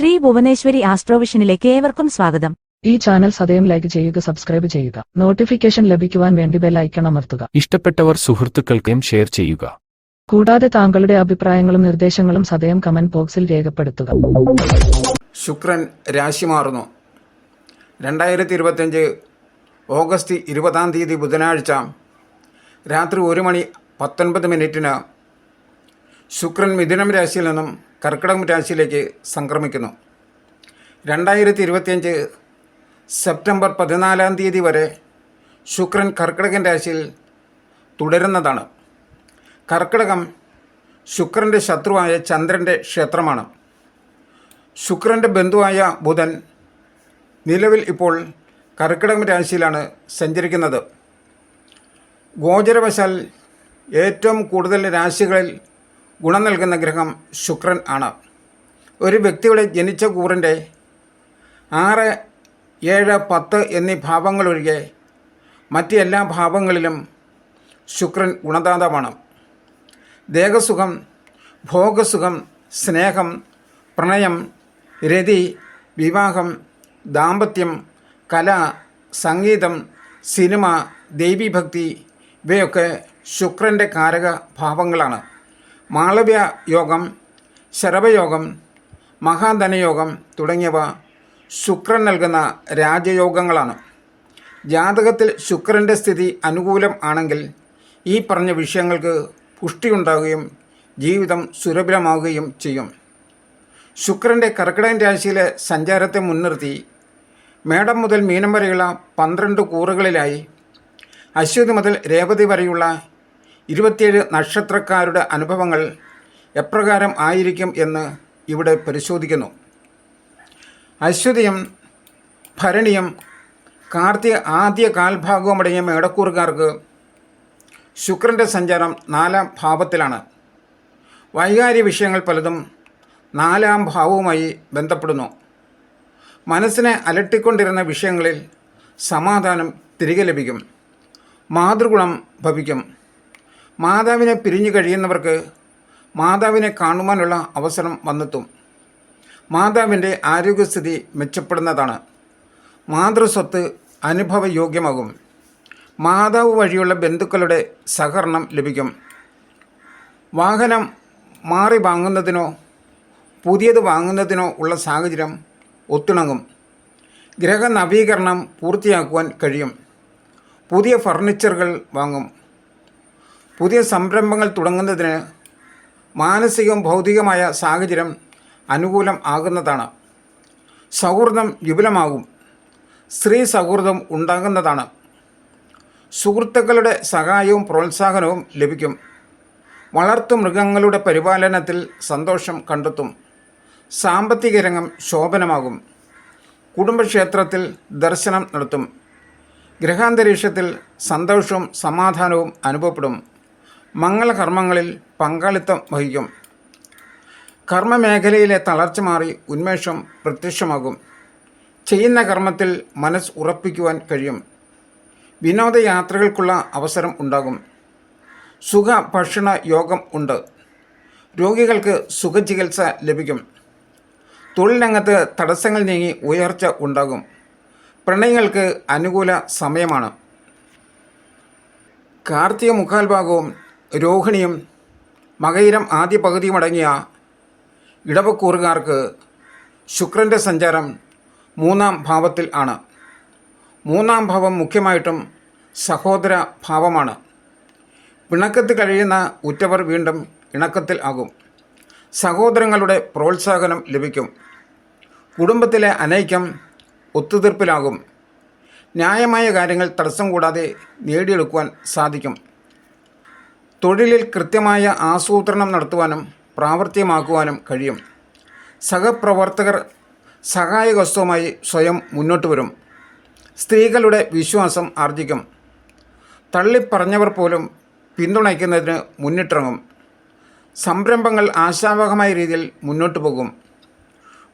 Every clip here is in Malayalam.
ശ്രീ ഭുവനേശ്വരി ആസ്ട്രോവിഷനിലേക്ക് ഏവർക്കും സ്വാഗതം. ഈ ചാനൽ സദയം ലൈക്ക് ചെയ്യുക സബ്സ്ക്രൈബ് ചെയ്യുക. നോട്ടിഫിക്കേഷൻ ലഭിക്കുവാൻ വേണ്ടി ബെൽ ഐക്കൺ അമർത്തുക. ഇഷ്ടപ്പെട്ടവർ സുഹൃത്തുക്കൾക്കും ഷെയർ ചെയ്യുക. കൂടാതെ താങ്കളുടെ അഭിപ്രായങ്ങളും നിർദ്ദേശങ്ങളും സദയം കമന്റ് ബോക്സിൽ രേഖപ്പെടുത്തുക. ശുക്രൻ രാശി മാറുന്നു. രണ്ടായിരത്തി ഇരുപത്തഞ്ച് ഓഗസ്റ്റ് ഇരുപതാം തീയതി ബുധനാഴ്ച രാത്രി ഒരു മണി പത്തൊൻപത് മിനിറ്റിന് ശുക്രൻ മിഥുനം രാശിയിൽ നിന്നും കർക്കിടകം രാശിയിലേക്ക് സംക്രമിക്കുന്നു. രണ്ടായിരത്തി ഇരുപത്തിയഞ്ച് സെപ്റ്റംബർ പതിനാലാം തീയതി വരെ ശുക്രൻ കർക്കിടകൻ രാശിയിൽ തുടരുന്നതാണ്. കർക്കിടകം ശുക്രന്റെ ശത്രുവായ ചന്ദ്രന്റെ ക്ഷേത്രമാണ്. ശുക്രന്റെ ബന്ധുവായ ബുധൻ നിലവിൽ ഇപ്പോൾ കർക്കിടകം രാശിയിലാണ് സഞ്ചരിക്കുന്നത്. ഗോചരവശാൽ ഏറ്റവും കൂടുതൽ രാശികളിൽ ഗുണം നൽകുന്ന ഗ്രഹം ശുക്രൻ ആണ്. ഒരു വ്യക്തിയുടെ ജനിച്ച കൂറിന്റെ ആറ് ഏഴ് പത്ത് എന്നീ ഭാവങ്ങളൊഴികെ മറ്റ് എല്ലാ ഭാവങ്ങളിലും ശുക്രൻ ഗുണദാതാവാണ്. ദേഹസുഖം ഭോഗസുഖം സ്നേഹം പ്രണയം രതി വിവാഹം ദാമ്പത്യം കല സംഗീതം സിനിമ ദൈവീഭക്തി ഇവയൊക്കെ ശുക്രന്റെ കാരക ഭാവങ്ങളാണ്. മാളവ്യ യോഗം ശരവയോഗം മഹാധനയോഗം തുടങ്ങിയവ ശുക്രൻ നൽകുന്ന രാജയോഗങ്ങളാണ്. ജാതകത്തിൽ ശുക്രന്റെ സ്ഥിതി അനുകൂലം ആണെങ്കിൽ ഈ പറഞ്ഞ വിഷയങ്ങൾക്ക് പുഷ്ടിയുണ്ടാവുകയും ജീവിതം സുരഭിലമാവുകയും ചെയ്യും. ശുക്രന്റെ കർക്കിടകൻ രാശിയിലെ സഞ്ചാരത്തെ മുൻനിർത്തി മേടം മുതൽ മീനം വരെയുള്ള പന്ത്രണ്ട് കൂറുകളിലായി അശ്വതി മുതൽ രേവതി വരെയുള്ള ഇരുപത്തിയേഴ് നക്ഷത്രക്കാരുടെ അനുഭവങ്ങൾ എപ്രകാരം ആയിരിക്കും എന്ന് ഇവിടെ പരിശോധിക്കുന്നു. അശ്വതിയും ഭരണിയും കാർത്തിക ആദ്യ കാൽഭാഗവുമടങ്ങിയ മേടക്കൂറുകാർക്ക് ശുക്രന്റെ സഞ്ചാരം നാലാം ഭാവത്തിലാണ്. വൈകാരിക വിഷയങ്ങൾ പലതും നാലാം ഭാവവുമായി ബന്ധപ്പെടുന്നു. മനസ്സിനെ അലട്ടിക്കൊണ്ടിരുന്ന വിഷയങ്ങളിൽ സമാധാനം തിരികെ ലഭിക്കും. മാതൃഗുണം ഭവിക്കും. മാതാവിനെ പിരിഞ്ഞു കഴിയുന്നവർക്ക് മാതാവിനെ കാണുവാനുള്ള അവസരം വന്നെത്തും. മാതാവിന്റെ ആരോഗ്യസ്ഥിതി മെച്ചപ്പെടുന്നതാണ്. മാതൃസ്വത്ത് അനുഭവയോഗ്യമാകും. മാതാവ് വഴിയുള്ള ബന്ധുക്കളുടെ സഹകരണം ലഭിക്കും. വാഹനം മാറി വാങ്ങുന്നതിനോ പുതിയത് വാങ്ങുന്നതിനോ ഉള്ള സാഹചര്യം ഒത്തിണങ്ങും. ഗ്രഹ നവീകരണം പൂർത്തിയാക്കുവാൻ കഴിയും. പുതിയ ഫർണിച്ചറുകൾ വാങ്ങും. പുതിയ സംരംഭങ്ങൾ തുടങ്ങുന്നതിന് മാനസികവും ഭൗതികമായ സാഹചര്യം അനുകൂലം ആകുന്നതാണ്. സൗഹൃദം വിപുലമാകും. സ്ത്രീ സൗഹൃദം ഉണ്ടാകുന്നതാണ്. സുഹൃത്തുക്കളുടെ സഹായവും പ്രോത്സാഹനവും ലഭിക്കും. വളർത്തു മൃഗങ്ങളുടെ പരിപാലനത്തിൽ സന്തോഷം കണ്ടെത്തും. സാമ്പത്തിക രംഗം ശോഭനമാകും. കുടുംബക്ഷേത്രത്തിൽ ദർശനം നടത്തും. ഗ്രഹാന്തരീക്ഷത്തിൽ സന്തോഷവും സമാധാനവും അനുഭവപ്പെടും. മംഗളകർമ്മങ്ങളിൽ പങ്കാളിത്തം വഹിക്കും. കർമ്മമേഖലയിലെ തളർച്ച മാറി ഉന്മേഷം പ്രത്യക്ഷമാകും. ചെയ്യുന്ന കർമ്മത്തിൽ മനസ്സ് ഉറപ്പിക്കുവാൻ കഴിയും. വിനോദയാത്രകൾക്കുള്ള അവസരം ഉണ്ടാകും. സുഖ ഭക്ഷണ യോഗം ഉണ്ട്. രോഗികൾക്ക് സുഖചികിത്സ ലഭിക്കും. തൊഴിലിനകത്ത് തടസ്സങ്ങൾ നീങ്ങി ഉയർച്ച ഉണ്ടാകും. പ്രണയങ്ങൾക്ക് അനുകൂല സമയമാണ്. കാർത്തിക മുക്കാൽ ഭാഗവും രോഹിണിയും മകയിരം ആദ്യ പകുതിയും അടങ്ങിയ ഇടവക്കൂറുകാർക്ക് ശുക്രന്റെ സഞ്ചാരം മൂന്നാം ഭാവത്തിൽ ആണ്. മൂന്നാം ഭാവം മുഖ്യമായിട്ടും സഹോദര ഭാവമാണ്. പിണക്കത്ത് കഴിയുന്ന ഉറ്റവർ വീണ്ടും ഇണക്കത്തിൽ ആകും. സഹോദരങ്ങളുടെ പ്രോത്സാഹനം ലഭിക്കും. കുടുംബത്തിലെ അനൈക്യം ഒത്തുതീർപ്പിലാകും. ന്യായമായ കാര്യങ്ങൾ തടസ്സം കൂടാതെ നേടിയെടുക്കുവാൻ സാധിക്കും. തൊഴിലിൽ കൃത്യമായ ആസൂത്രണം നടത്തുവാനും പ്രാവർത്തികമാക്കുവാനും കഴിയും. സഹപ്രവർത്തകർ സഹായകസ്തുമായി സ്വയം മുന്നോട്ട് വരും. സ്ത്രീകളുടെ വിശ്വാസം ആർജിക്കും. തള്ളിപ്പറഞ്ഞവർ പോലും പിന്തുണയ്ക്കുന്നതിന് മുന്നിട്ടിറങ്ങും. സംരംഭങ്ങൾ ആശാവഹമായ രീതിയിൽ മുന്നോട്ട് പോകും.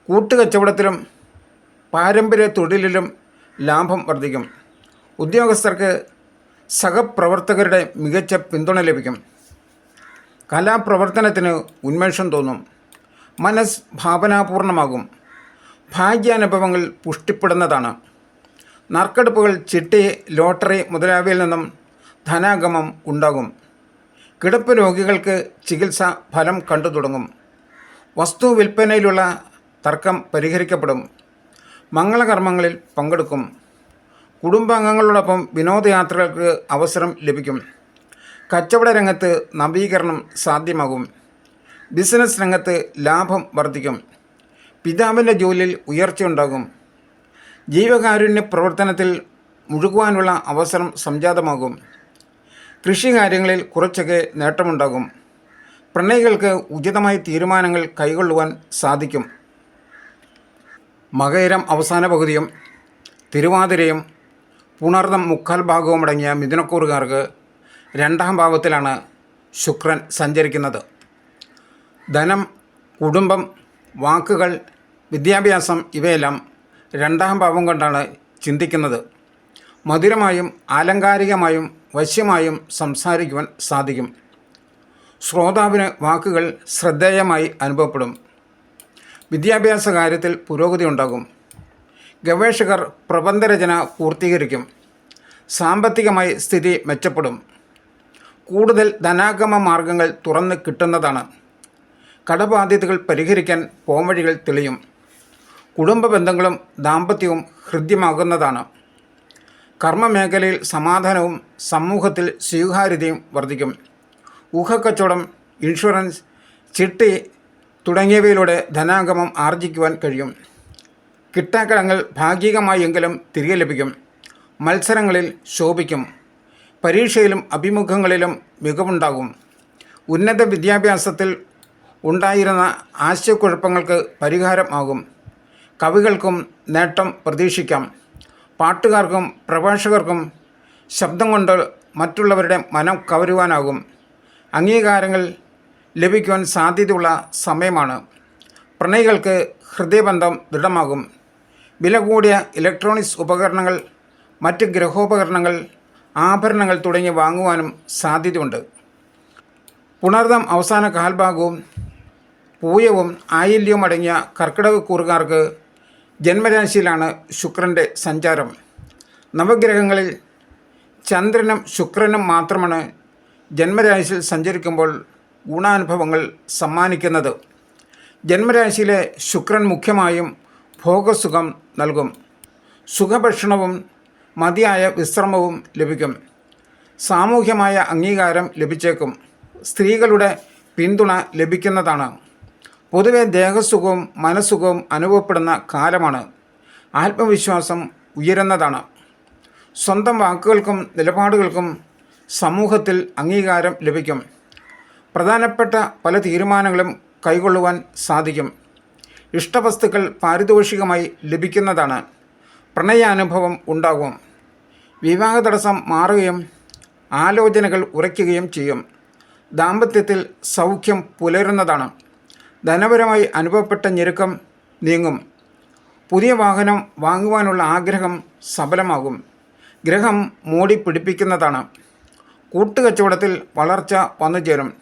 കൂട്ടുകച്ചവടത്തിലും പാരമ്പര്യ തൊഴിലിലും ലാഭം വർദ്ധിക്കും. ഉദ്യോഗസ്ഥർക്ക് സഹപ്രവർത്തകരുടെ മികച്ച പിന്തുണ ലഭിക്കും. കലാപ്രവർത്തനത്തിന് ഉന്മേഷം തോന്നും. മനസ്സ് ഭാവനാപൂർണമാകും. ഭാഗ്യാനുഭവങ്ങൾ പുഷ്ടിപ്പെടുന്നതാണ്. നറുക്കെടുപ്പുകൾ ചിട്ടി ലോട്ടറി മുതലായവയിൽ നിന്നും ധനാഗമം ഉണ്ടാകും. കിടപ്പ് രോഗികൾക്ക് ചികിത്സ ഫലം കണ്ടു തുടങ്ങും. വസ്തു വിൽപ്പനയിലുള്ള തർക്കം പരിഹരിക്കപ്പെടും. മംഗളകർമ്മങ്ങളിൽ പങ്കെടുക്കും. കുടുംബാംഗങ്ങളോടൊപ്പം വിനോദയാത്രകൾക്ക് അവസരം ലഭിക്കും. കച്ചവട രംഗത്ത് നവീകരണം സാധ്യമാകും. ബിസിനസ് രംഗത്ത് ലാഭം വർദ്ധിക്കും. പിതാവിന്റെ ജോലിയിൽ ഉയർച്ചയുണ്ടാകും ജീവകാരുണ്യ പ്രവർത്തനത്തിൽ മുഴുകുവാനുള്ള അവസരം സംജാതമാകും. കൃഷി കാര്യങ്ങളിൽ കുറച്ചൊക്കെ നേട്ടമുണ്ടാകും. പ്രണയികൾക്ക് ഉചിതമായ തീരുമാനങ്ങൾ കൈകൊള്ളുവാൻ സാധിക്കും. മകയിരം അവസാന പകുതിയും തിരുവാതിരയും പുണർന്നം മുക്കാൽ ഭാഗവും അടങ്ങിയ മിഥുനക്കൂറുകാർക്ക് രണ്ടാം ഭാവത്തിലാണ് ശുക്രൻ സഞ്ചരിക്കുന്നത്. ധനം കുടുംബം വാക്കുകൾ വിദ്യാഭ്യാസം ഇവയെല്ലാം രണ്ടാം ഭാവം കൊണ്ടാണ് ചിന്തിക്കുന്നത്. മധുരമായും ആലങ്കാരികമായും വശ്യമായും സംസാരിക്കുവാൻ സാധിക്കും. ശ്രോതാവിന് വാക്കുകൾ ശ്രദ്ധേയമായി അനുഭവപ്പെടും. വിദ്യാഭ്യാസ കാര്യത്തിൽ പുരോഗതി ഉണ്ടാകും. ഗവേഷകർ പ്രബന്ധരചന പൂർത്തീകരിക്കും. സാമ്പത്തികമായി സ്ഥിതി മെച്ചപ്പെടും. കൂടുതൽ ധനാഗമ മാർഗങ്ങൾ തുറന്ന് കിട്ടുന്നതാണ്. കടബാധ്യതകൾ പരിഹരിക്കാൻ പോംവഴികൾ തെളിയും. കുടുംബ ബന്ധങ്ങളും ദാമ്പത്യവും ഹൃദ്യമാകുന്നതാണ്. കർമ്മമേഖലയിൽ സമാധാനവും സമൂഹത്തിൽ സ്വീകാര്യതയും വർദ്ധിക്കും. ഊഹക്കച്ചവടം ഇൻഷുറൻസ് ചിട്ടി തുടങ്ങിയവയിലൂടെ ധനാഗമം ആർജിക്കുവാൻ കഴിയും. കിട്ടാക്കടങ്ങൾ ഭാഗികമായെങ്കിലും തിരികെ ലഭിക്കും. മത്സരങ്ങളിൽ ശോഭിക്കും. പരീക്ഷയിലും അഭിമുഖങ്ങളിലും മികവുണ്ടാകും. ഉന്നത വിദ്യാഭ്യാസത്തിൽ ഉണ്ടായിരുന്ന ആശയക്കുഴപ്പങ്ങൾക്ക് പരിഹാരമാകും. കവികൾക്കും നേട്ടം പ്രതീക്ഷിക്കാം. പാട്ടുകാർക്കും പ്രഭാഷകർക്കും ശബ്ദം കൊണ്ട് മറ്റുള്ളവരുടെ മനം കവരുവാനാകും. അംഗീകാരങ്ങൾ ലഭിക്കുവാൻ സാധ്യതയുള്ള സമയമാണ്. പ്രണയികൾക്ക് ഹൃദയബന്ധം ദൃഢമാകും. വില കൂടിയ ഇലക്ട്രോണിക്സ് ഉപകരണങ്ങൾ മറ്റ് ഗ്രഹോപകരണങ്ങൾ ആഭരണങ്ങൾ തുടങ്ങി വാങ്ങുവാനും സാധ്യതയുണ്ട്. പുണർദം അവസാന കാൽഭാഗവും പൂയവും ആയില്യവും അടങ്ങിയ കർക്കിടക കൂറുകാർക്ക് ജന്മരാശിയിലാണ് ശുക്രന്റെ സഞ്ചാരം. നവഗ്രഹങ്ങളിൽ ചന്ദ്രനും ശുക്രനും മാത്രമാണ് ജന്മരാശിയിൽ സഞ്ചരിക്കുമ്പോൾ ഗുണാനുഭവങ്ങൾ സമ്മാനിക്കുന്നത്. ജന്മരാശിയിലെ ശുക്രൻ മുഖ്യമായും ഭോഗസുഖം നൽകും. സുഖഭക്ഷണവും മതിയായ വിശ്രമവും ലഭിക്കും. സാമൂഹ്യമായ അംഗീകാരം ലഭിച്ചേക്കും. സ്ത്രീകളുടെ പിന്തുണ ലഭിക്കുന്നതാണ്. പൊതുവെ ദേഹസുഖവും മനസ്സുഖവും അനുഭവപ്പെടുന്ന കാലമാണ്. ആത്മവിശ്വാസം ഉയരുന്നതാണ്. സ്വന്തം വാക്കുകൾക്കും നിലപാടുകൾക്കും സമൂഹത്തിൽ അംഗീകാരം ലഭിക്കും. പ്രധാനപ്പെട്ട പല തീരുമാനങ്ങളും കൈകൊള്ളുവാൻ സാധിക്കും. ഇഷ്ടവസ്തുക്കൾ പാരിതോഷികമായി ലഭിക്കുന്നതാണ്. പ്രണയാനുഭവം ഉണ്ടാകും. വിവാഹ തടസ്സം മാറുകയും ആലോചനകൾ ഉറയ്ക്കുകയും ചെയ്യും. ദാമ്പത്യത്തിൽ സൗഖ്യം പുലരുന്നതാണ്. ധനപരമായി അനുഭവപ്പെട്ട ഞെരുക്കം നീങ്ങും. പുതിയ വാഹനം വാങ്ങുവാനുള്ള ആഗ്രഹം സഫലമാകും ഗ്രഹം മൂടി പിടിപ്പിക്കുന്നതാണ്. കൂട്ടുകച്ചവടത്തിൽ വളർച്ച വന്നുചേരും.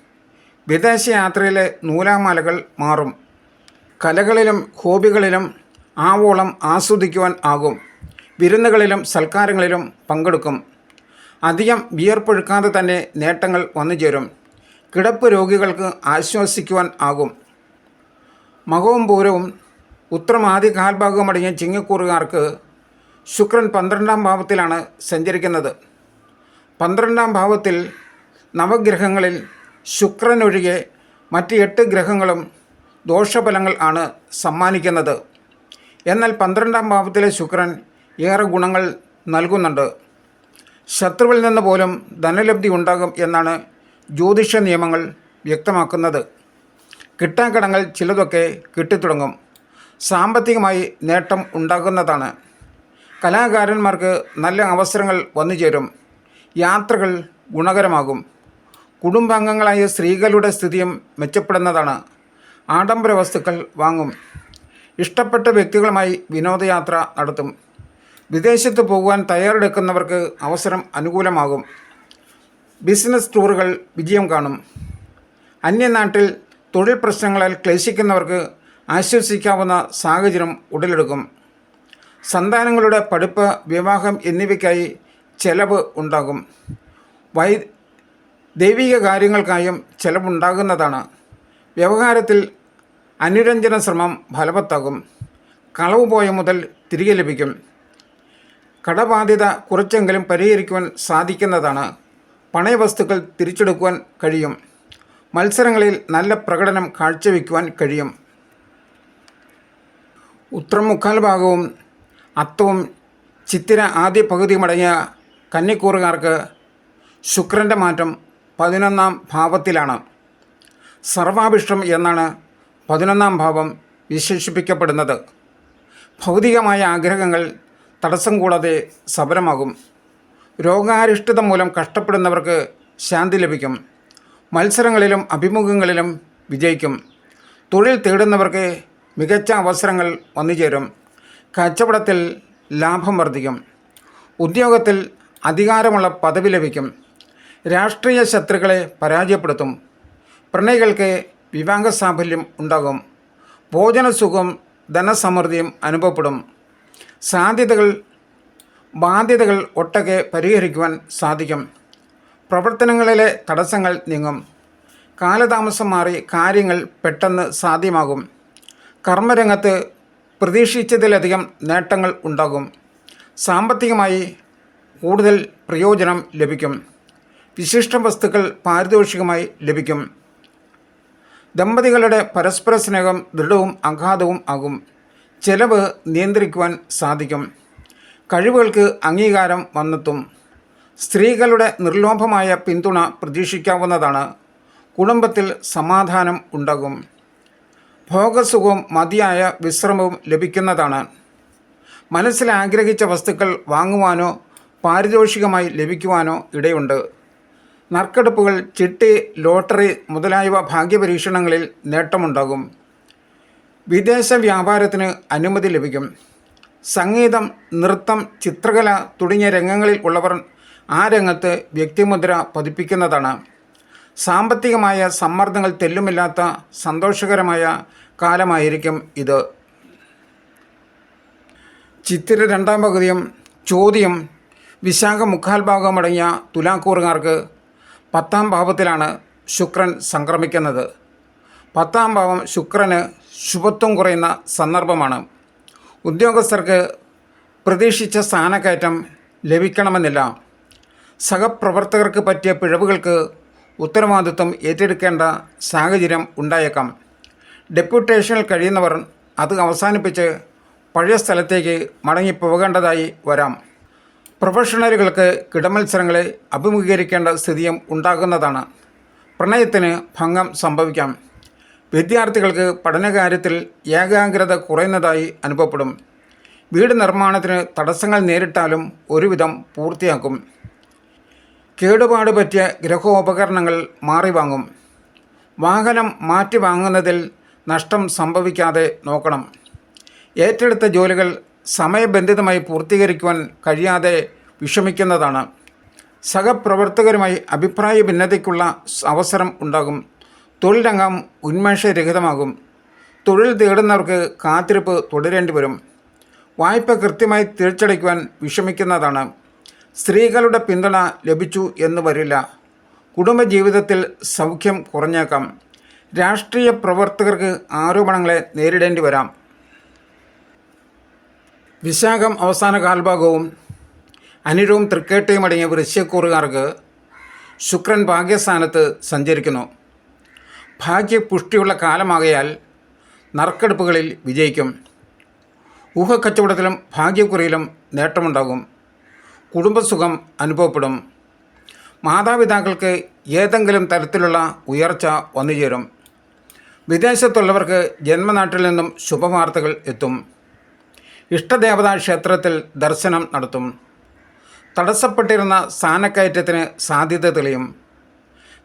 വിദേശയാത്രയിലെ നൂലാമാലകൾ മാറും. കലകളിലും ഹോബികളിലും ആവോളം ആസ്വദിക്കുവാൻ ആകും. വിരുന്നുകളിലും സൽക്കാരങ്ങളിലും പങ്കെടുക്കും. അധികം വിയർപ്പൊഴുക്കാതെ തന്നെ നേട്ടങ്ങൾ വന്നു ചേരും കിടപ്പ് രോഗികൾക്ക് ആശ്വസിക്കുവാൻ ആകും. മകവും പൂരവും ഉത്തരമാദ്യ കാൽഭാഗവും അടങ്ങിയ ചിങ്ങക്കൂറുകാർക്ക് ശുക്രൻ പന്ത്രണ്ടാം ഭാവത്തിലാണ് സഞ്ചരിക്കുന്നത്. പന്ത്രണ്ടാം ഭാവത്തിൽ നവഗ്രഹങ്ങളിൽ ശുക്രനൊഴികെ മറ്റ് എട്ട് ഗ്രഹങ്ങളും ദോഷഫലങ്ങൾ ആണ് സമ്മാനിക്കുന്നത്. എന്നാൽ പന്ത്രണ്ടാം ഭാവത്തിലെ ശുക്രൻ ഏറെ ഗുണങ്ങൾ നൽകുന്നുണ്ട്. ശത്രുവിൽ നിന്ന് പോലും ധനലബ്ധി ഉണ്ടാകും എന്നാണ് ജ്യോതിഷ നിയമങ്ങൾ വ്യക്തമാക്കുന്നത്. കിട്ടാക്കടങ്ങൾ ചിലതൊക്കെ കിട്ടിത്തുടങ്ങും. സാമ്പത്തികമായി നേട്ടം ഉണ്ടാകുന്നതാണ്. കലാകാരന്മാർക്ക് നല്ല അവസരങ്ങൾ വന്നു ചേരും. യാത്രകൾ ഗുണകരമാകും. കുടുംബാംഗങ്ങളായ സ്ത്രീകളുടെ സ്ഥിതിയും മെച്ചപ്പെടുന്നതാണ്. ആഡംബര വസ്തുക്കൾ വാങ്ങും. ഇഷ്ടപ്പെട്ട വ്യക്തികളുമായി വിനോദയാത്ര നടത്തും. വിദേശത്ത് പോകുവാൻ തയ്യാറെടുക്കുന്നവർക്ക് അവസരം അനുകൂലമാകും. ബിസിനസ് ടൂറുകൾ വിജയം കാണും. അന്യനാട്ടിൽ തൊഴിൽ പ്രശ്നങ്ങളാൽ ക്ലേശിക്കുന്നവർക്ക് ആശ്വസിക്കാവുന്ന സാഹചര്യം ഉടലെടുക്കും. സന്താനങ്ങളുടെ പഠിപ്പ് വിവാഹം എന്നിവയ്ക്കായി ചെലവ് ഉണ്ടാകും. വൈ ദൈവിക കാര്യങ്ങൾക്കായും ചെലവുണ്ടാകുന്നതാണ്. വ്യവഹാരത്തിൽ അനുരഞ്ജന ശ്രമം ഫലവത്താകും. കളവ് പോയ മുതൽ തിരികെ ലഭിക്കും. കടബാധ്യത കുറച്ചെങ്കിലും പരിഹരിക്കുവാൻ സാധിക്കുന്നതാണ്. പണയവസ്തുക്കൾ തിരിച്ചെടുക്കുവാൻ കഴിയും. മത്സരങ്ങളിൽ നല്ല പ്രകടനം കാഴ്ചവെക്കുവാൻ കഴിയും. ഉത്രം മുക്കാൽ ഭാഗവും അത്തവും ചിത്തിര ആദ്യ പകുതിയുമടങ്ങിയ കന്നിക്കൂറുകാർക്ക് ശുക്രന്റെ മാറ്റം പതിനൊന്നാം ഭാവത്തിലാണ്. സർവാഭിഷ്ടം എന്നാണ് പതിനൊന്നാം ഭാവം വിശേഷിപ്പിക്കപ്പെടുന്നത്. ഭൗതികമായ ആഗ്രഹങ്ങൾ തടസ്സം കൂടാതെ സബലമാകും. രോഗാരിഷ്ടിതം മൂലം കഷ്ടപ്പെടുന്നവർക്ക് ശാന്തി ലഭിക്കും. മത്സരങ്ങളിലും അഭിമുഖങ്ങളിലും വിജയിക്കും. തൊഴിൽ തേടുന്നവർക്ക് മികച്ച അവസരങ്ങൾ വന്നുചേരും. കച്ചവടത്തിൽ ലാഭം വർദ്ധിക്കും. ഉദ്യോഗത്തിൽ അധികാരമുള്ള പദവി ലഭിക്കും. രാഷ്ട്രീയ ശത്രുക്കളെ പരാജയപ്പെടുത്തും. പ്രണയികൾക്ക് വിവാഹ സാഫല്യം ഉണ്ടാകും. ഭോജനസുഖം ധനസമൃദ്ധിയും അനുഭവപ്പെടും. സാധ്യതകൾ ബാധ്യതകൾ ഒട്ടൊക്കെ പരിഹരിക്കുവാൻ സാധിക്കും. പ്രവർത്തനങ്ങളിലെ തടസ്സങ്ങൾ നീങ്ങും. കാലതാമസം മാറി കാര്യങ്ങൾ പെട്ടെന്ന് സാധ്യമാകും. കർമ്മരംഗത്ത് പ്രതീക്ഷിച്ചതിലധികം നേട്ടങ്ങൾ ഉണ്ടാകും. സാമ്പത്തികമായി കൂടുതൽ പ്രയോജനം ലഭിക്കും. വിശിഷ്ട വസ്തുക്കൾ പാരിതോഷികമായി ലഭിക്കും. ദമ്പതികളുടെ പരസ്പര സ്നേഹം ദൃഢവും അഗാധവും ആകും. ചെലവ് നിയന്ത്രിക്കുവാൻ സാധിക്കും. കഴിവുകൾക്ക് അംഗീകാരം വന്നെത്തും. സ്ത്രീകളുടെ നിർലോഭമായ പിന്തുണ പ്രതീക്ഷിക്കാവുന്നതാണ്. കുടുംബത്തിൽ സമാധാനം ഉണ്ടാകും. ഭോഗസുഖവും മതിയായ വിശ്രമവും ലഭിക്കുന്നതാണ്. മനസ്സിൽ ആഗ്രഹിച്ച വസ്തുക്കൾ വാങ്ങുവാനോ പാരിതോഷികമായി ലഭിക്കുവാനോ ഇടയുണ്ട്. നറുക്കെടുപ്പുകൾ ചിട്ടി ലോട്ടറി മുതലായവ ഭാഗ്യപരീക്ഷണങ്ങളിൽ നേട്ടമുണ്ടാകും. വിദേശ വ്യാപാരത്തിന് അനുമതി ലഭിക്കും. സംഗീതം നൃത്തം ചിത്രകല തുടങ്ങിയ രംഗങ്ങളിൽ ഉള്ളവർ ആ രംഗത്ത് വ്യക്തിമുദ്ര പതിപ്പിക്കുന്നതാണ്. സാമ്പത്തികമായ സമ്മർദ്ദങ്ങൾ തെല്ലുമില്ലാത്ത സന്തോഷകരമായ കാലമായിരിക്കും ഇത്. ചിത്തിര രണ്ടാം പകുതിയും ചോദ്യം വിശാഖ മുക്കാൽ ഭാഗമടങ്ങിയ തുലാക്കൂറുകാർക്ക് പത്താം ഭാവത്തിലാണ് ശുക്രൻ സംക്രമിക്കുന്നത്. പത്താം ഭാവം ശുക്രന് ശുഭത്വം കുറയുന്ന സന്ദർഭമാണ്. ഉദ്യോഗസ്ഥർക്ക് പ്രതീക്ഷിച്ച സ്ഥാനക്കയറ്റം ലഭിക്കണമെന്നില്ല. സഹപ്രവർത്തകർക്ക് പറ്റിയ പിഴവുകൾക്ക് ഉത്തരവാദിത്വം ഏറ്റെടുക്കേണ്ട സാഹചര്യം ഉണ്ടായേക്കാം. ഡെപ്യൂട്ടേഷനിൽ കഴിയുന്നവർ അത് അവസാനിപ്പിച്ച് പഴയ സ്ഥലത്തേക്ക് മടങ്ങിപ്പോകേണ്ടതായി വരാം. പ്രൊഫഷണലുകൾക്ക് കിടമത്സരങ്ങളെ അഭിമുഖീകരിക്കേണ്ട സ്ഥിതിയും ഉണ്ടാകുന്നതാണ്. പ്രണയത്തിന് ഭംഗം സംഭവിക്കാം. വിദ്യാർത്ഥികൾക്ക് പഠനകാര്യത്തിൽ ഏകാഗ്രത കുറയുന്നതായി അനുഭവപ്പെടും. വീട് നിർമ്മാണത്തിന് തടസ്സങ്ങൾ നേരിട്ടാലും ഒരുവിധം പൂർത്തിയാക്കും. കേടുപാട് പറ്റിയ ഗ്രഹോപകരണങ്ങൾ മാറി വാങ്ങും വാഹനം മാറ്റി വാങ്ങുന്നതിൽ നഷ്ടം സംഭവിക്കാതെ നോക്കണം. ഏറ്റെടുത്ത ജോലികൾ സമയബന്ധിതമായി പൂർത്തീകരിക്കുവാൻ കഴിയാതെ വിഷമിക്കുന്നതാണ്. സഹപ്രവർത്തകരുമായി അഭിപ്രായ ഭിന്നതയ്ക്കുള്ള അവസരം ഉണ്ടാകും. തൊഴിൽ രംഗം ഉന്മേഷരഹിതമാകും. തൊഴിൽ തേടുന്നവർക്ക് കാത്തിരിപ്പ് തുടരേണ്ടി വരും. വായ്പ കൃത്യമായി തിരിച്ചടയ്ക്കുവാൻ വിഷമിക്കുന്നതാണ്. സ്ത്രീകളുടെ പിന്തുണ ലഭിച്ചു എന്ന് വരില്ല. കുടുംബജീവിതത്തിൽ സൗഖ്യം കുറഞ്ഞേക്കാം. രാഷ്ട്രീയ പ്രവർത്തകർക്ക് ആരോപണങ്ങളെ നേരിടേണ്ടി വരാം. വിശാഖം അവസാന കാൽഭാഗവും അനിരവും തൃക്കേട്ടയും അടങ്ങിയ വൃശ്യക്കൂറുകാർക്ക് ശുക്രൻ ഭാഗ്യസ്ഥാനത്ത് സഞ്ചരിക്കുന്നു. ഭാഗ്യപുഷ്ടിയുള്ള കാലമാകയാൽ നറുക്കെടുപ്പുകളിൽ വിജയിക്കും. ഊഹക്കച്ചവടത്തിലും ഭാഗ്യക്കുറിയിലും നേട്ടമുണ്ടാകും. കുടുംബസുഖം അനുഭവപ്പെടും. മാതാപിതാക്കൾക്ക് ഏതെങ്കിലും തരത്തിലുള്ള ഉയർച്ച വന്നുചേരും. വിദേശത്തുള്ളവർക്ക് ജന്മനാട്ടിൽ നിന്നും ശുഭവാർത്തകൾ എത്തും. ഇഷ്ടദേവതാ ക്ഷേത്രത്തിൽ ദർശനം നടത്തും. തടസ്സപ്പെട്ടിരുന്ന സ്ഥാനക്കയറ്റത്തിന് സാധ്യത തെളിയും.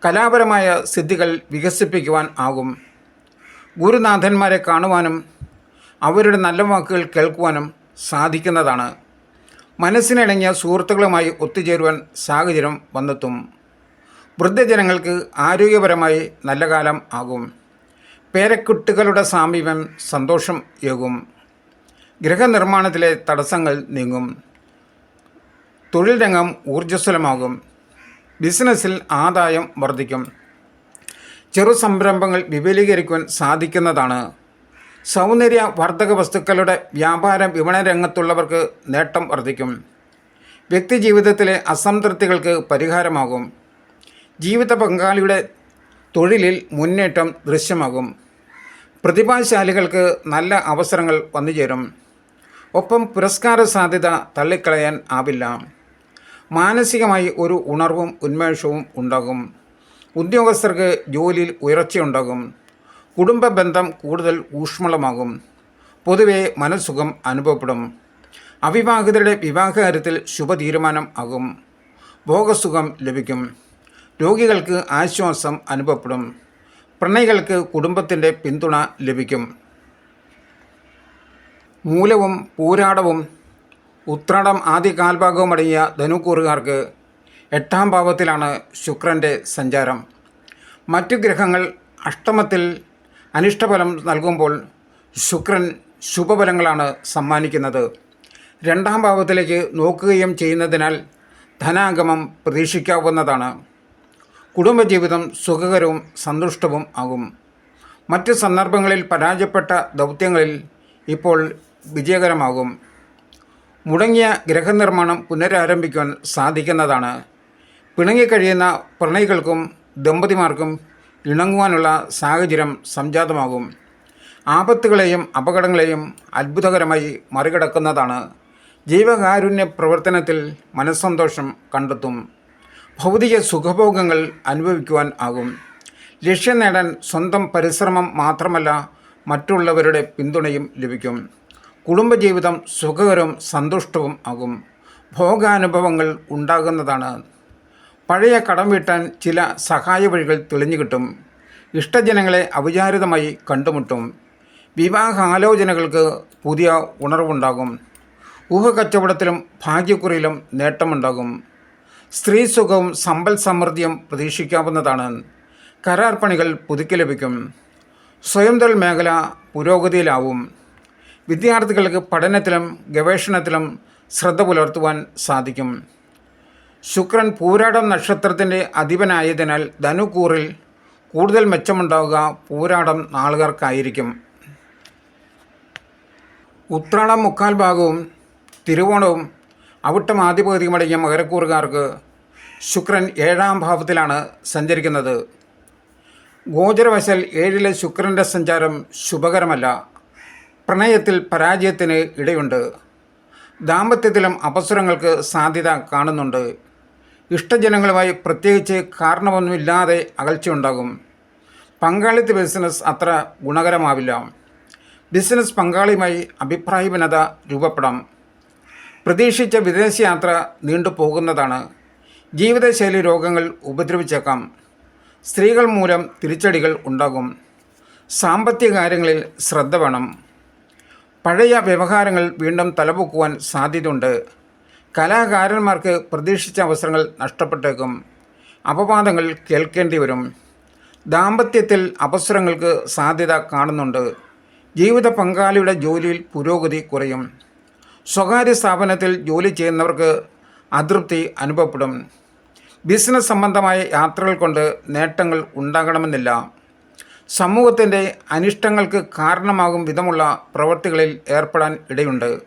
കലാപരമായ സിദ്ധികൾ വികസിപ്പിക്കുവാൻ ആകും. ഗുരുനാഥന്മാരെ കാണുവാനും അവരുടെ നല്ല വാക്കുകൾ കേൾക്കുവാനും സാധിക്കുന്നതാണ്. മനസ്സിനിണങ്ങിയ സുഹൃത്തുക്കളുമായി ഒത്തുചേരുവാൻ സാഹചര്യം വന്നെത്തും. വൃദ്ധജനങ്ങൾക്ക് ആരോഗ്യപരമായി നല്ല കാലം ആകും. പേരക്കുട്ടികളുടെ സാമീപ്യം സന്തോഷം ഏകും. ഗൃഹനിർമ്മാണത്തിലെ തടസ്സങ്ങൾ നീങ്ങും. തൊഴിൽ രംഗം ഊർജസ്വലമാകും. ബിസിനസ്സിൽ ആദായം വർദ്ധിക്കും. ചെറു സംരംഭങ്ങൾ വിപുലീകരിക്കുവാൻ സാധിക്കുന്നതാണ്. സൗന്ദര്യ വർദ്ധക വസ്തുക്കളുടെ വ്യാപാര വിപണന രംഗത്തുള്ളവർക്ക് നേട്ടം വർദ്ധിക്കും. വ്യക്തിജീവിതത്തിലെ അസംതൃപ്തികൾക്ക് പരിഹാരമാകും. ജീവിത പങ്കാളിയുടെ തൊഴിലിൽ മുന്നേറ്റം ദൃശ്യമാകും. പ്രതിഭാശാലികൾക്ക് നല്ല അവസരങ്ങൾ വന്നുചേരും. ഒപ്പം പുരസ്കാര സാധ്യത തള്ളിക്കളയാൻ ആവില്ല. മാനസികമായി ഒരു ഉണർവും ഉന്മേഷവും ഉണ്ടാകും. ഉദ്യോഗസ്ഥർക്ക് ജോലിയിൽ ഉയർച്ചയുണ്ടാകും. കുടുംബ ബന്ധം കൂടുതൽ ഊഷ്മളമാകും. പൊതുവെ മനസ്സുഖം അനുഭവപ്പെടും. അവിവാഹിതരുടെ വിവാഹകാര്യത്തിൽ ശുഭതീരുമാനം ആകും. ഭോഗസുഖം ലഭിക്കും. രോഗികൾക്ക് ആശ്വാസം അനുഭവപ്പെടും. പ്രണയികൾക്ക് കുടുംബത്തിന്റെ പിന്തുണ ലഭിക്കും. മൂലവും പൂരാടവും ഉത്രാടം ആദ്യ കാൽഭാഗവും അടങ്ങിയ ധനുക്കൂറുകാർക്ക് എട്ടാം ഭാവത്തിലാണ് ശുക്രന്റെ സഞ്ചാരം. മറ്റു ഗ്രഹങ്ങൾ അഷ്ടമത്തിൽ അനിഷ്ടഫലം നൽകുമ്പോൾ ശുക്രൻ ശുഭഫലങ്ങളാണ് സമ്മാനിക്കുന്നത്. രണ്ടാം ഭാവത്തിലേക്ക് നോക്കുകയും ചെയ്യുന്നതിനാൽ ധനാഗമം പ്രതീക്ഷിക്കാവുന്നതാണ്. കുടുംബജീവിതം സുഖകരവും സന്തുഷ്ടവും ആകും. മറ്റ് സന്ദർഭങ്ങളിൽ പരാജയപ്പെട്ട ദൗത്യങ്ങളിൽ ഇപ്പോൾ വിജയകരമാകും. മുടങ്ങിയ ഗ്രഹനിർമ്മാണം പുനരാരംഭിക്കാൻ സാധിക്കുന്നതാണ്. പിണങ്ങിക്കഴിയുന്ന പ്രണയികൾക്കും ദമ്പതിമാർക്കും ഇണങ്ങുവാനുള്ള സാഹചര്യം സംജാതമാകും. ആപത്തുകളെയും അപകടങ്ങളെയും അത്ഭുതകരമായി മറികടക്കുന്നതാണ്. ജീവകാരുണ്യ പ്രവർത്തനത്തിൽ മനസ്സന്തോഷം കണ്ടെത്തും. ഭൗതിക സുഖഭോഗങ്ങൾ അനുഭവിക്കുവാൻ ആകും. ലക്ഷ്യം നേടാൻ സ്വന്തം പരിശ്രമം മാത്രമല്ല മറ്റുള്ളവരുടെ പിന്തുണയും ലഭിക്കും. കുടുംബജീവിതം സുഖകരവും സന്തുഷ്ടവും ആകും. ഭോഗാനുഭവങ്ങൾ ഉണ്ടാകുന്നതാണ്. പഴയ കടം വീട്ടാൻ ചില സഹായ വഴികൾ തെളിഞ്ഞു കിട്ടും. ഇഷ്ടജനങ്ങളെ അവിചാരിതമായി കണ്ടുമുട്ടും. വിവാഹാലോചനകൾക്ക് പുതിയ ഉണർവുണ്ടാകും. ഊഹക്കച്ചവടത്തിലും ഭാഗ്യക്കുറിയിലും നേട്ടമുണ്ടാകും. സ്ത്രീ സുഖവും സമ്പൽ സമൃദ്ധിയും പ്രതീക്ഷിക്കാവുന്നതാണ്. കരാർ പണികൾ പുതുക്കി ലഭിക്കും. സ്വയം തൊഴിൽ മേഖല പുരോഗതിയിലാവും. വിദ്യാർത്ഥികൾക്ക് പഠനത്തിലും ഗവേഷണത്തിലും ശ്രദ്ധ പുലർത്തുവാൻ സാധിക്കും. ശുക്രൻ പൂരാടം നക്ഷത്രത്തിന്റെ അധിപനായതിനാൽ ധനുക്കൂറിൽ കൂടുതൽ മെച്ചമുണ്ടാവുക പൂരാടം നാളുകാർക്കായിരിക്കും. ഉത്രാടം മുക്കാൽ ഭാഗവും തിരുവോണവും അവിട്ടം ആധിപതികമടങ്ങിയ മകരക്കൂറുകാർക്ക് ശുക്രൻ ഏഴാം ഭാവത്തിലാണ് സഞ്ചരിക്കുന്നത്. ഗോചരവശൽ ഏഴിലെ ശുക്രന്റെ സഞ്ചാരം ശുഭകരമല്ല. പ്രണയത്തിൽ പരാജയത്തിന് ഇടയുണ്ട്. ദാമ്പത്യത്തിലും അപസ്വരങ്ങൾക്ക് സാധ്യത കാണുന്നുണ്ട്. ഇഷ്ടജനങ്ങളുമായി പ്രത്യേകിച്ച് കാരണമൊന്നുമില്ലാതെ അകൽച്ചയുണ്ടാകും. പങ്കാളിത്ത ബിസിനസ് അത്ര ഗുണകരമാവില്ല. ബിസിനസ് പങ്കാളിയുമായി അഭിപ്രായ ഭിന്നത രൂപപ്പെടാം. പ്രതീക്ഷിച്ച വിദേശയാത്ര നീണ്ടുപോകുന്നതാണ് ജീവിതശൈലി രോഗങ്ങൾ ഉപദ്രവിച്ചേക്കാം. സ്ത്രീകൾ മൂലം തിരിച്ചടികൾ ഉണ്ടാകും. സാമ്പത്തിക കാര്യങ്ങളിൽ ശ്രദ്ധ വേണം. പഴയ വ്യവഹാരങ്ങൾ വീണ്ടും തലപൊക്കുവാൻ സാധ്യതയുണ്ട്. കലാകാരന്മാർക്ക് പ്രതീക്ഷിച്ച അവസരങ്ങൾ നഷ്ടപ്പെട്ടേക്കും. അപവാദങ്ങൾ കേൾക്കേണ്ടി വരും. ദാമ്പത്യത്തിൽ അവസരങ്ങൾക്ക് സാധ്യത കാണുന്നുണ്ട്. ജീവിത പങ്കാളിയുടെ ജോലിയിൽ പുരോഗതി കുറയും. സ്വകാര്യ സ്ഥാപനത്തിൽ ജോലി ചെയ്യുന്നവർക്ക് അതൃപ്തി അനുഭവപ്പെടും. ബിസിനസ് സംബന്ധമായ യാത്രകൾ കൊണ്ട് നേട്ടങ്ങൾ ഉണ്ടാകണമെന്നില്ല. സമൂഹത്തിന്റെ അനിഷ്ടങ്ങൾക്ക് കാരണമാകും വിധമുള്ള പ്രവൃത്തികളിൽ ഏർപ്പെടാൻ ഇടയുണ്ട്.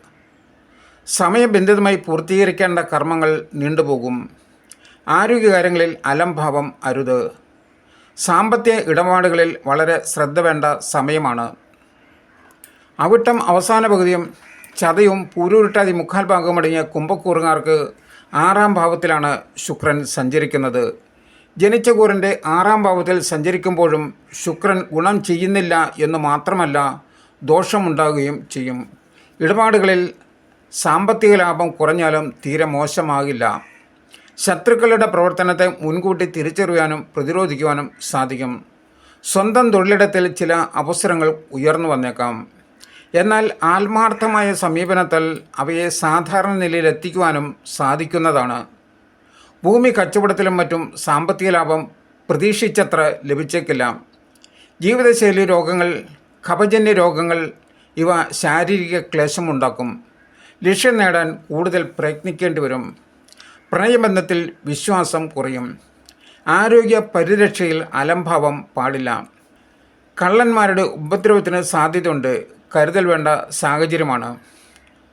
സമയബന്ധിതമായി പൂർത്തീകരിക്കേണ്ട കർമ്മങ്ങൾ നീണ്ടുപോകും. ആരോഗ്യകാര്യങ്ങളിൽ അലംഭാവം അരുത്. സാമ്പത്തിക ഇടപാടുകളിൽ വളരെ ശ്രദ്ധ വേണ്ട സമയമാണ്. അവിട്ടം അവസാന പകുതിയും ചതയും പൂരൂരുട്ടാതി മുക്കാൽ ഭാഗമടങ്ങിയ കുംഭക്കൂറുകാർക്ക് ആറാം ഭാവത്തിലാണ് ശുക്രൻ സഞ്ചരിക്കുന്നത്. ജനിച്ച കൂറിന്റെ ആറാം ഭാവത്തിൽ സഞ്ചരിക്കുമ്പോഴും ശുക്രൻ ഗുണം ചെയ്യുന്നില്ല എന്ന് മാത്രമല്ല ദോഷമുണ്ടാകുകയും ചെയ്യും. ഇടപാടുകളിൽ സാമ്പത്തിക ലാഭം കുറഞ്ഞാലും തീരെ മോശമാകില്ല. ശത്രുക്കളുടെ പ്രവർത്തനത്തെ മുൻകൂട്ടി തിരിച്ചറിയാനും പ്രതിരോധിക്കുവാനും സാധിക്കും. സ്വന്തം തൊഴിലിടത്തിൽ ചില അവസരങ്ങൾ ഉയർന്നു വന്നേക്കാം. എന്നാൽ ആത്മാർത്ഥമായ സമീപനത്താൽ അവയെ സാധാരണ നിലയിൽ എത്തിക്കുവാനും സാധിക്കുന്നതാണ്. ഭൂമി കച്ചവടത്തിലും മറ്റും സാമ്പത്തിക ലാഭം പ്രതീക്ഷിച്ചത്ര ലഭിച്ചേക്കില്ല. ജീവിതശൈലി രോഗങ്ങൾ കപജന്യ രോഗങ്ങൾ ഇവ ശാരീരിക ക്ലേശമുണ്ടാക്കും. ലക്ഷ്യം നേടാൻ കൂടുതൽ പ്രയത്നിക്കേണ്ടി വരും. പ്രണയബന്ധത്തിൽ വിശ്വാസം കുറയും. ആരോഗ്യ പരിരക്ഷയിൽ അലംഭാവം പാടില്ല. കള്ളന്മാരുടെ ഉപദ്രവത്തിന് സാധ്യതയുണ്ട്. കരുതൽ വേണ്ട സാഹചര്യമാണ്.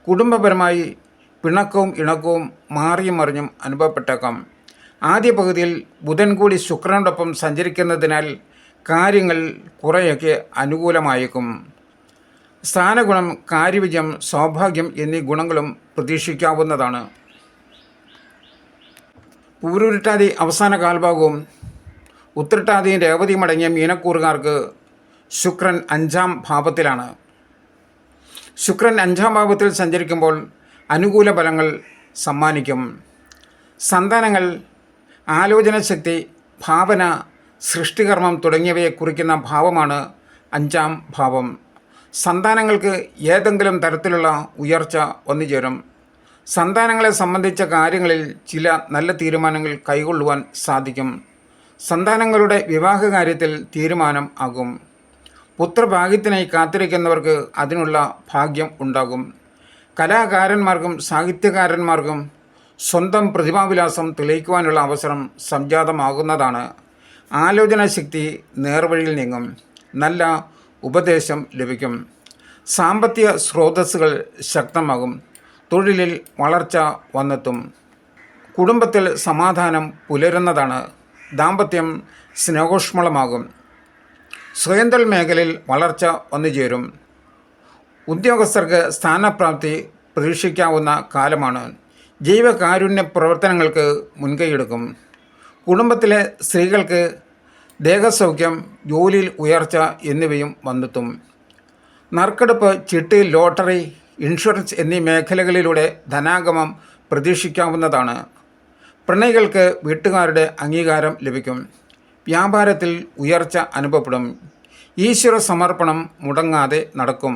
കുടുംബപരമായി പിണക്കവും ഇണക്കവും മാറിയും മറിഞ്ഞും അനുഭവപ്പെട്ടേക്കാം. ആദ്യ പകുതിയിൽ ബുധൻ കൂടി ശുക്രനോടൊപ്പം സഞ്ചരിക്കുന്നതിനാൽ കാര്യങ്ങൾ കുറേയൊക്കെ അനുകൂലമായേക്കും. സ്ഥാനഗുണം കാര്യവിജയം സൗഭാഗ്യം എന്നീ ഗുണങ്ങളും പ്രതീക്ഷിക്കാവുന്നതാണ്. പൂരുരുട്ടാതി അവസാന കാൽഭാഗവും ഉത്രട്ടാതിയും രേവതിയും അടങ്ങിയ മീനക്കൂറുകാർക്ക് ശുക്രൻ അഞ്ചാം ഭാവത്തിലാണ്. ശുക്രൻ അഞ്ചാം ഭാവത്തിൽ സഞ്ചരിക്കുമ്പോൾ അനുകൂല ഫലങ്ങൾ സമ്മാനിക്കും. സന്താനങ്ങൾ ആലോചനശക്തി ഭാവന സൃഷ്ടികർമ്മം തുടങ്ങിയവയെ കുറിക്കുന്ന ഭാവമാണ് അഞ്ചാം ഭാവം. സന്താനങ്ങൾക്ക് ഏതെങ്കിലും തരത്തിലുള്ള ഉയർച്ച വന്നുചേരും. സന്താനങ്ങളെ സംബന്ധിച്ച കാര്യങ്ങളിൽ ചില നല്ല തീരുമാനങ്ങൾ കൈകൊള്ളുവാൻ സാധിക്കും. സന്താനങ്ങളുടെ വിവാഹ കാര്യത്തിൽ തീരുമാനം ആകും. പുത്രഭാഗ്യത്തിനായി കാത്തിരിക്കുന്നവർക്ക് അതിനുള്ള ഭാഗ്യം ഉണ്ടാകും. കലാകാരന്മാർക്കും സാഹിത്യകാരന്മാർക്കും സ്വന്തം പ്രതിഭാവിലാസം തെളിയിക്കുവാനുള്ള അവസരം സംജാതമാകുന്നതാണ്. ആലോചനാശക്തി നേർവഴിയിൽ നീങ്ങും. നല്ല ഉപദേശം ലഭിക്കും. സാമ്പത്തിക സ്രോതസ്സുകൾ ശക്തമാകും. തൊഴിലിൽ വളർച്ച വന്നെത്തും. കുടുംബത്തിൽ സമാധാനം പുലരുന്നതാണ്. ദാമ്പത്യം സ്നേഹോഷ്മളമാകും. സ്വയന്തൽ മേഖലയിൽ വളർച്ച വന്നുചേരും. ഉദ്യോഗസ്ഥർക്ക് സ്ഥാനപ്രാപ്തി പ്രതീക്ഷിക്കാവുന്ന കാലമാണ്. ജൈവകാരുണ്യ പ്രവർത്തനങ്ങൾക്ക് മുൻകൈയെടുക്കും. കുടുംബത്തിലെ സ്ത്രീകൾക്ക് ദേഹസൗഖ്യം ജോലിയിൽ ഉയർച്ച എന്നിവയും വന്നെത്തും. നറുക്കെടുപ്പ് ചിട്ടി ലോട്ടറി ഇൻഷുറൻസ് എന്നീ മേഖലകളിലൂടെ ധനാഗമം പ്രതീക്ഷിക്കാവുന്നതാണ്. പ്രണയികൾക്ക് വീട്ടുകാരുടെ അംഗീകാരം ലഭിക്കും. വ്യാപാരത്തിൽ ഉയർച്ച അനുഭവപ്പെടും. ഈശ്വര സമർപ്പണം മുടങ്ങാതെ നടക്കും.